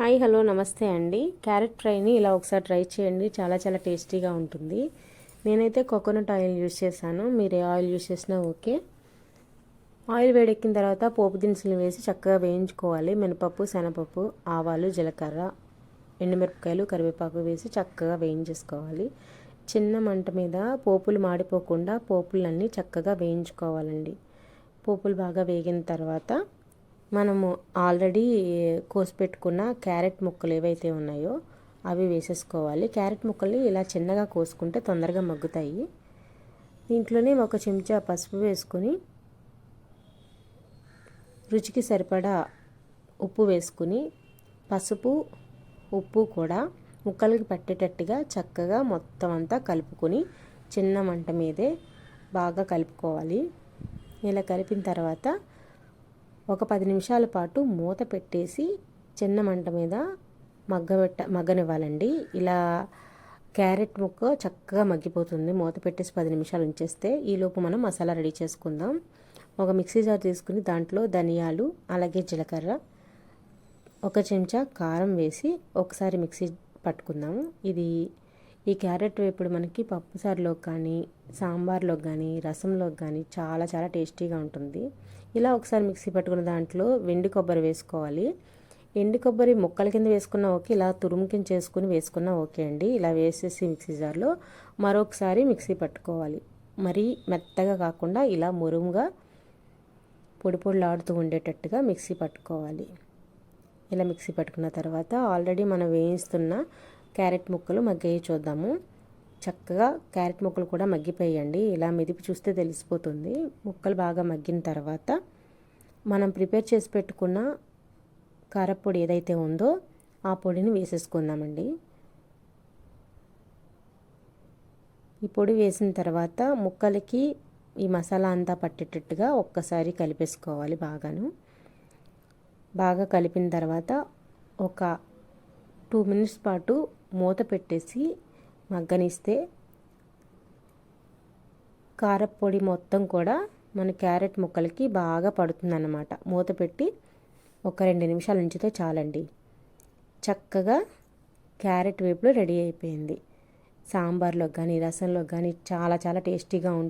Hi hello నమస్తే అండి. Carrot ఫ్రైని ఇలా ఒకసారి ట్రై చేయండి. చాలా చాలా టేస్టీగా ఉంటుంది. నేనైతే కోకోనట్ ఆయిల్ యూస్ చేశాను. మీరు ఏ ఆయిల్ యూస్ చేసినా ఓకే. ఆయిల్ వేడెక్కిన తర్వాత పోపు దినుసులు వేసి చక్కగా వేయించుకోవాలి. మినపప్పు శనగపప్పు ఆవాలు జీలకర్ర ఎండుమిరపకాయలు కరివేపాకు వేసి చక్కగా వేయించేసుకోవాలి. చిన్న మంట మీద పోపులు మాడిపోకుండా పోపులన్నీ చక్కగా వేయించుకోవాలండి. పోపులు బాగా వేగిన తర్వాత మనము ఆల్రెడీ కోసి పెట్టుకున్న క్యారెట్ ముక్కలు ఏవైతే ఉన్నాయో అవి వేసేసుకోవాలి. క్యారెట్ ముక్కల్ని ఇలా చిన్నగా కోసుకుంటే తొందరగా మగ్గుతాయి. దీంట్లోనే ఒక చెంచా పసుపు వేసుకొని రుచికి సరిపడా ఉప్పు వేసుకుని పసుపు ఉప్పు కూడా ముక్కలకి పట్టేటట్టుగా చక్కగా మొత్తం అంతా కలుపుకొని చిన్న మంట మీదే బాగా కలుపుకోవాలి. ఇలా కలిపిన తర్వాత ఒక పది నిమిషాల పాటు మూత పెట్టేసి చిన్న మంట మీద మగ్గబెట్ట మగ్గనివ్వాలండి. ఇలా క్యారెట్ ముక్క చక్కగా మగ్గిపోతుంది. మూత పెట్టేసి పది నిమిషాలు ఉంచేస్తే ఈలోపు మనం మసాలా రెడీ చేసుకుందాం. ఒక మిక్సీ జార్ తీసుకుని దాంట్లో ధనియాలు అలాగే జీలకర్ర ఒక చెంచా కారం వేసి ఒకసారి మిక్సీ పట్టుకుందాము ఇది ఈ క్యారెట్ వేపుడు మనకి పప్పుసారులో కానీ సాంబార్లో కానీ రసంలో కానీ చాలా చాలా టేస్టీగా ఉంటుంది. ఇలా ఒకసారి మిక్సీ పట్టుకున్న దాంట్లో వెండి కొబ్బరి వేసుకోవాలి. ఎండు కొబ్బరి ముక్కల కింద వేసుకున్న ఓకే ఇలా తురుము కింద చేసుకుని వేసుకున్న ఓకే అండి. ఇలా వేసేసి మిక్సీ జార్లో మరొకసారి మిక్సీ పట్టుకోవాలి. మరీ మెత్తగా కాకుండా ఇలా మురుముగా పొడి పొడిలాడుతూ ఉండేటట్టుగా మిక్సీ పట్టుకోవాలి. ఇలా మిక్సీ పట్టుకున్న తర్వాత ఆల్రెడీ మనం వేయిస్తున్న క్యారెట్ ముక్కలు మగ్గాయి చూద్దాము. చక్కగా క్యారెట్ ముక్కలు కూడా మగ్గిపోయండి ఇలా మెదిపి చూస్తే తెలిసిపోతుంది. ముక్కలు బాగా మగ్గిన తర్వాత మనం ప్రిపేర్ చేసి పెట్టుకున్న కారపొడి ఏదైతే ఉందో ఆ పొడిని వేసేసుకుందామండి. ఈ పొడి వేసిన తర్వాత ముక్కలకి ఈ మసాలా అంతా పట్టేటట్టుగా ఒక్కసారి కలిపేసుకోవాలి బాగాను. బాగా కలిపిన తర్వాత ఒక టూ మినిట్స్ పాటు మూత పెట్టేసి మగ్గనిస్తే కారపొడి మొత్తం కూడా మన క్యారెట్ ముక్కలకి బాగా పడుతుందన్నమాట. మూత పెట్టి ఒక రెండు నిమిషాలు ఉంచితే చాలండి. చక్కగా క్యారెట్ వేపులో రెడీ అయిపోయింది. సాంబార్లో కానీ రసంలో కానీ చాలా చాలా టేస్టీగా ఉంటుంది